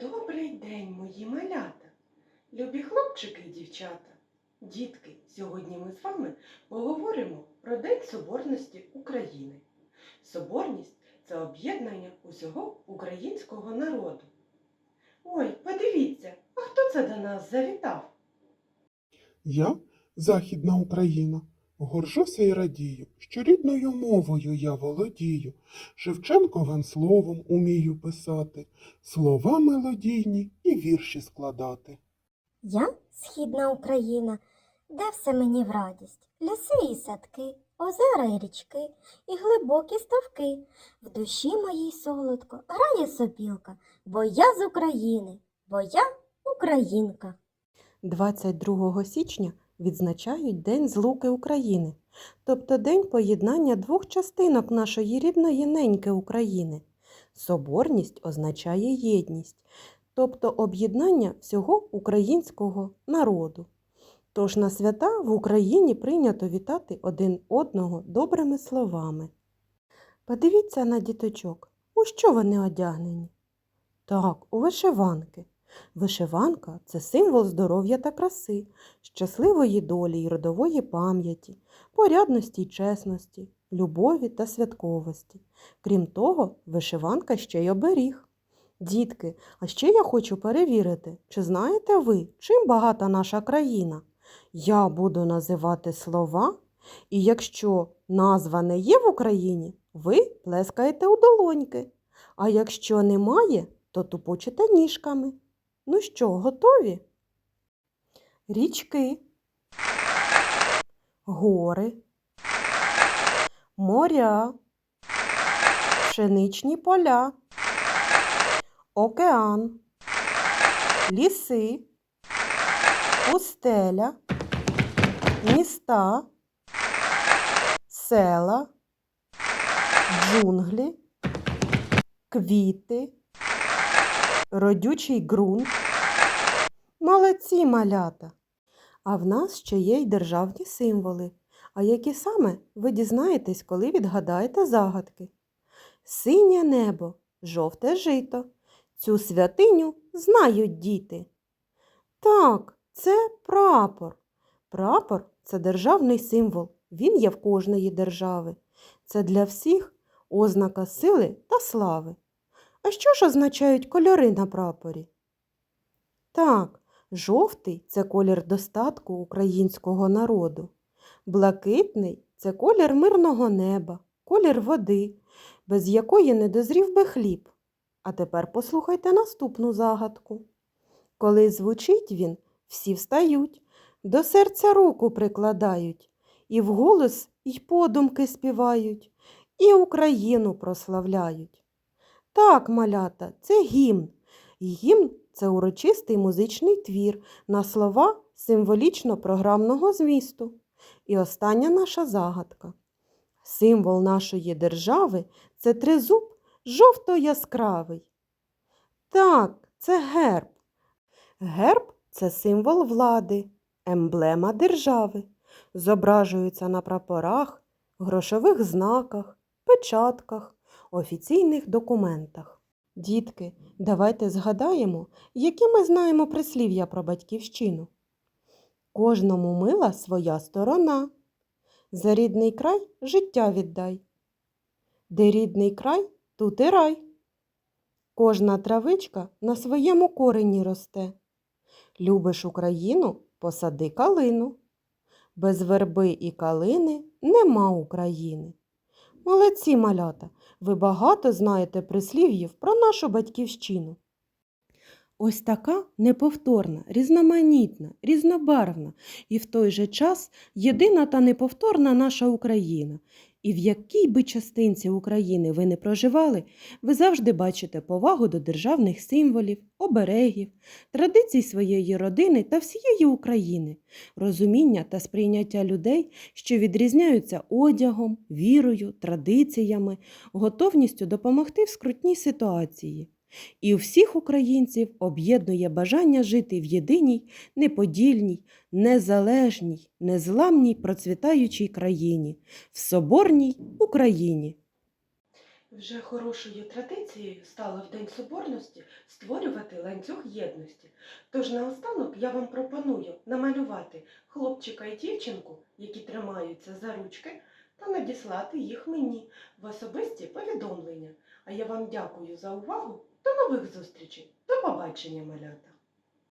Добрий день, мої малята, любі хлопчики і дівчата. Дітки, сьогодні ми з вами поговоримо про День Соборності України. Соборність це об'єднання усього українського народу. Ой, подивіться, а хто це до нас завітав? Я, Західна Україна, горжуся і радію, що рідною мовою я володію, Шевченковим словом умію писати, слова мелодійні і вірші складати. Я східна Україна, де все мені в радість, ліси і садки, озера і річки, і глибокі ставки. В душі моїй солодко грає сопілка, бо я з України, бо я українка. 22 січня відзначають День злуки України, тобто День поєднання двох частинок нашої рідної неньки України. Соборність означає єдність, тобто об'єднання всього українського народу. Тож на свята в Україні прийнято вітати один одного добрими словами. Подивіться на діточок, у що вони одягнені? Так, у вишиванки. Вишиванка це символ здоров'я та краси, щасливої долі й родової пам'яті, порядності й чесності, любові та святковості. Крім того, вишиванка ще й оберіг. Дітки, а ще я хочу перевірити, чи знаєте ви, чим багата наша країна? Я буду називати слова, і якщо назва не є в Україні, ви плескаєте у долоньки. А якщо немає, то тупочете ніжками. Ну що, готові? Річки, гори, моря, пшеничні поля, океан, ліси, пустеля, міста, села, джунглі, квіти, родючий ґрунт. Молодці малята! А в нас ще є й державні символи. А які саме ви дізнаєтесь, коли відгадаєте загадки. Синє небо, жовте жито. Цю святиню знають діти. Так, це прапор. Прапор це державний символ. Він є в кожної держави. Це для всіх ознака сили та слави. А що ж означають кольори на прапорі? Так, жовтий це колір достатку українського народу. Блакитний це колір мирного неба, колір води, без якої не дозрів би хліб. А тепер послухайте наступну загадку. Коли звучить він, всі встають, до серця руку прикладають, і вголос й подумки співають, і Україну прославляють. Так, малята, це гімн. Гімн це урочистий музичний твір на слова символічно-програмного змісту. І остання наша загадка. Символ нашої держави це тризуб жовто-яскравий. Так, це герб. Герб це символ влади, емблема держави. Зображується на прапорах, грошових знаках, печатках, офіційних документах. Дітки, давайте згадаємо, які ми знаємо прислів'я про батьківщину. Кожному мила своя сторона. За рідний край життя віддай. Де рідний край, тут і рай. Кожна травичка на своєму корені росте. Любиш Україну, посади калину. Без верби і калини нема України. Молодці малята, ви багато знаєте прислів'їв про нашу батьківщину. Ось така неповторна, різноманітна, різнобарвна і в той же час єдина та неповторна наша Україна. І в якій би частинці України ви не проживали, ви завжди бачите повагу до державних символів, оберегів, традицій своєї родини та всієї України, розуміння та сприйняття людей, що відрізняються одягом, вірою, традиціями, готовністю допомогти в скрутній ситуації. І у всіх українців об'єднує бажання жити в єдиній, неподільній, незалежній, незламній процвітаючій країні, в соборній Україні. Вже хорошою традицією стало в День Соборності створювати ланцюг єдності. Тож наостанок я вам пропоную намалювати хлопчика і дівчинку, які тримаються за ручки, та надіслати їх мені в особисті повідомлення. А я вам дякую за увагу. До нових зустрічей. До побачення, малята!